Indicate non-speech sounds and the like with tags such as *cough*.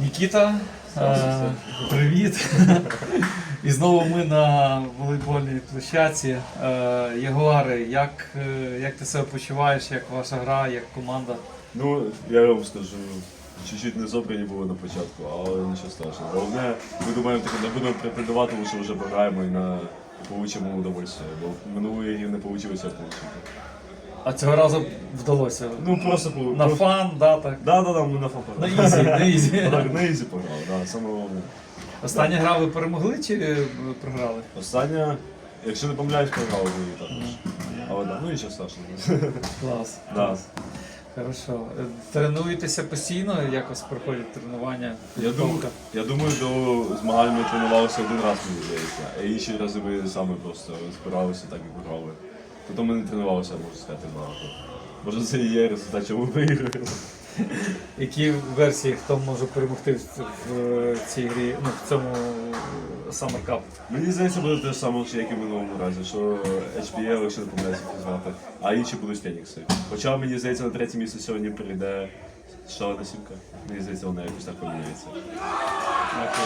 Нікіта, е, привіт. І знову ми на волейбольній площадці. Е, Ягуари, як, е, як ти себе почуваєш, як ваша гра, як команда? Ну, я вам скажу, чуть-чуть не зобрані були на початку, але нічого страшного. Головне, ми думаємо, таке не будемо претендувати, тому що вже програємо і на получимо удовольствие. Бо минулої не вийшло отримати. А цього разу вдалося. Ну просто по- На просто- фан, да, так. Да, да, да, ми на фан На ізі, на *laughs* ізі. Так, на ізі пограли, да, саме головне. Остання гра ви перемогли чи е, програли? Остання, якщо не помиляюсь, програли ви також. Але да, ну нічого страшного. Клас. Да. Хорошо. Е, Тренуєтеся постійно, якось проходять тренування? Я думаю, підготовка? я думаю, до змагань ми тренувалися один раз, мені здається, а інші рази ми саме просто збиралися так і грали. Потім ми не тренувалися, можна сказати, багато. Може це і є результат, чому ми виграли. Які версії хто може перемогти в, в цій грі, ну в цьому Summer Cup? Мені здається, буде те ж саме, що як і в минулому разі, що HPL, якщо не помиляюся, звати, а інші будуть Фенікси. Хоча мені здається, на третє місце сьогодні прийде Шалена Сімка. Мені здається, вона якось так поміняється. Так,